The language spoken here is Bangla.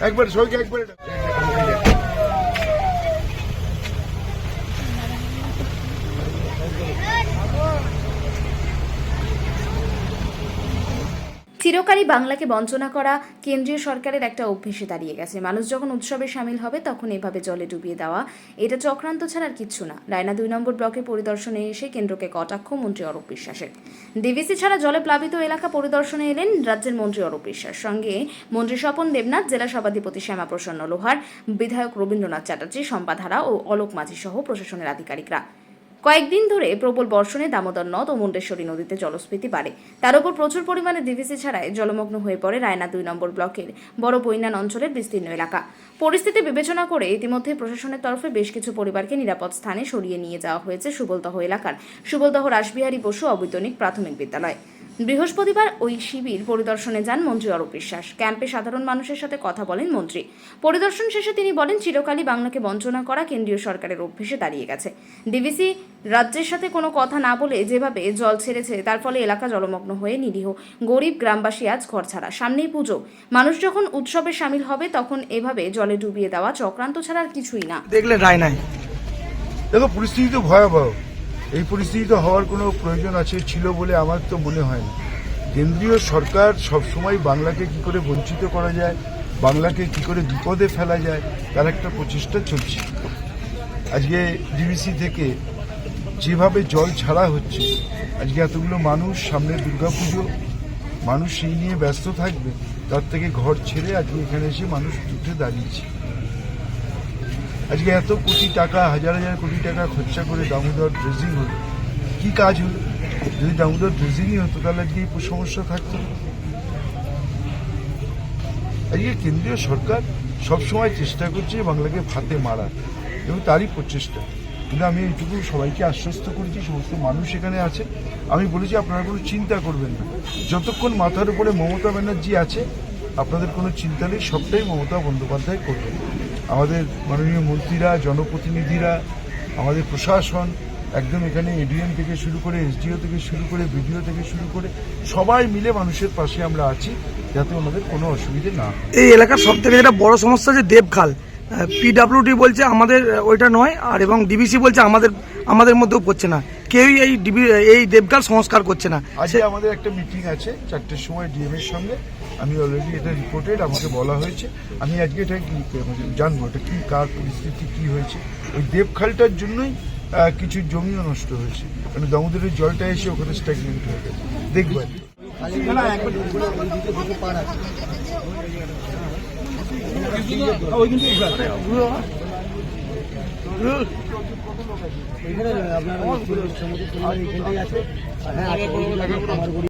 একবার সবাইকে একবার চিরকালই বাংলাকে বঞ্চনা করা কেন্দ্রীয় সরকারের একটা অভ্যেসে দাঁড়িয়ে গেছে। মানুষ যখন উৎসবে সামিল হবে, তখন এভাবে জলে ডুবিয়ে দেওয়া, এটা চক্রান্ত ছাড়া আর কিচ্ছু না। রায়না দুই নম্বর ব্লকে পরিদর্শনে এসে কেন্দ্রকে কটাক্ষ মন্ত্রী অরূপ বিশ্বাসের। ডিভিসি ছাড়া জলে প্লাবিত এলাকা পরিদর্শনে এলেন রাজ্যের মন্ত্রী অরূপ বিশ্বাস। সঙ্গে মন্ত্রী স্বপন দেবনাথ, জেলা সভাধিপতি শ্যামাপ্রসন্ন লোহার, বিধায়ক রবীন্দ্রনাথ চ্যাটার্জি, সম্পাধারা ও অলোক মাঝি সহ প্রশাসনের আধিকারিকরা। কয়েকদিন ধরে প্রবল বর্ষণে দামোদর নদ ও মুন্ডেশ্বরী নদীতে জলস্ফীতি বাড়ে। তার উপর প্রচুর পরিমাণে ডিভিসি ছাড়ায় জলমগ্ন হয়ে পড়ে রায়না দুই নম্বর ব্লকের বড় বৈনান অঞ্চলের বিস্তীর্ণ এলাকা। পরিস্থিতি বিবেচনা করে ইতিমধ্যে প্রশাসনের তরফে বেশ কিছু পরিবারকে নিরাপদ স্থানে সরিয়ে নিয়ে যাওয়া হয়েছে সুবলদহ এলাকার। সুবলদহ রাসবিহারী বসু অবৈতনিক প্রাথমিক বিদ্যালয়। বৃহস্পতিবার ওই শিবির পরিদর্শনে যান মন্ত্রী অরূপ বিশ্বাস। ক্যাম্পে সাধারণ মানুষের সাথে কথা বলেন মন্ত্রী। পরিদর্শন শেষে তিনি বলেন, চিরকালই বাংলাকে বঞ্চনা করা কেন্দ্রীয় সরকারের অভ্যেসে দাঁড়িয়ে গেছে। ডিভিসি রাজ্যের সাথে কোনো কথা না বলে যেভাবে জল ছেড়েছে, তার ফলে এলাকা জলমগ্ন হয়ে নিরীহ গরিব গ্রামবাসী আজ ঘর ছাড়া। সামনেই পুজো। মানুষ যখন উৎসবে সামিল হবে, তখন এভাবে জলে ডুবিয়ে দেওয়া চক্রান্ত ছাড়া আর কিছুই না। দেখলেন রায় নাই। দেখো, পরিস্থিতি তো ভয়াবহ। এই পরিস্থিতি তো হওয়ার কোনো প্রয়োজন আছে, ছিল বলে আমার তো মনে হয় না। কেন্দ্রীয় সরকার সবসময় বাংলাকে কি করে বঞ্চিত করা যায়, বাংলাকে কি করে বিপদে ফেলা যায়, তার একটা প্রচেষ্টা চলছে। আজকে ডিবিসি থেকে যেভাবে জল ছাড়া হচ্ছে, আজকে এতগুলো মানুষ সামনে দুর্গাপুজো, মানুষ সেই নিয়ে ব্যস্ত থাকবে, তার থেকে ঘর ছেড়ে আজকে এখানে এসে মানুষ উঠে দাঁড়িয়েছে। আজকে এত কোটি টাকা, হাজার হাজার কোটি টাকা খরচা করে দামোদর ড্রেজিং হলো। কি কাজ হলো? যদি দামোদর ড্রেজিংই হতো, তাহলে আজকে এই সমস্যা থাকতো। আজকে কেন্দ্রীয় সরকার সবসময় চেষ্টা করছে বাংলাকে ফাতে মারার, এবং তারই প্রচেষ্টা। কিন্তু আমি এইটুকু সবাইকে আশ্বস্ত করেছি, সমস্ত মানুষ এখানে আছে। আমি বলেছি, আপনারা কোনো চিন্তা করবেন না। যতক্ষণ মাথার উপরে মমতা ব্যানার্জি আছে, আপনাদের কোনো চিন্তা নেই, সবটাই মমতা বন্দ্যোপাধ্যায় করবেন। আমাদের মাননীয় মন্ত্রীরা জনপ্রতিনিধিরা আমাদের প্রশাসন একদম এখানে এডিএম থেকে শুরু করে এসডিও থেকে শুরু করে বিডিও থেকে শুরু করে সবাই মিলে মানুষের পাশে আমরা আছি যাতে ওনাদের কোনো অসুবিধে না এই এলাকার সব থেকে যেটা বড় সমস্যা যে দেবখাল পিডাব্লিউডি বলছে আমাদের ওইটা নয় আর এবং ডিবিসি বলছে আমাদের আমাদের মধ্যেও পড়ছে না। কেউই এই ডিবি এই দেবখাল সংস্কার করছে না। আজকে আমাদের একটা মিটিং আছে চারটের সময় ডিএম এর সঙ্গে। আমি অলরেডি এটা রিপোর্টেড আমাকে বলা হয়েছে আমি আজকে এটা মানে জানব এটা কি কার পরিস্থিতি কি হয়েছে ওই দেবখালটার জন্যই কিছু জমিও নষ্ট হয়েছে মানে দামোদরের জলটা এসে ওখানে স্ট্যাগনেন্ট হয়ে গেছে দেখবেন আপনার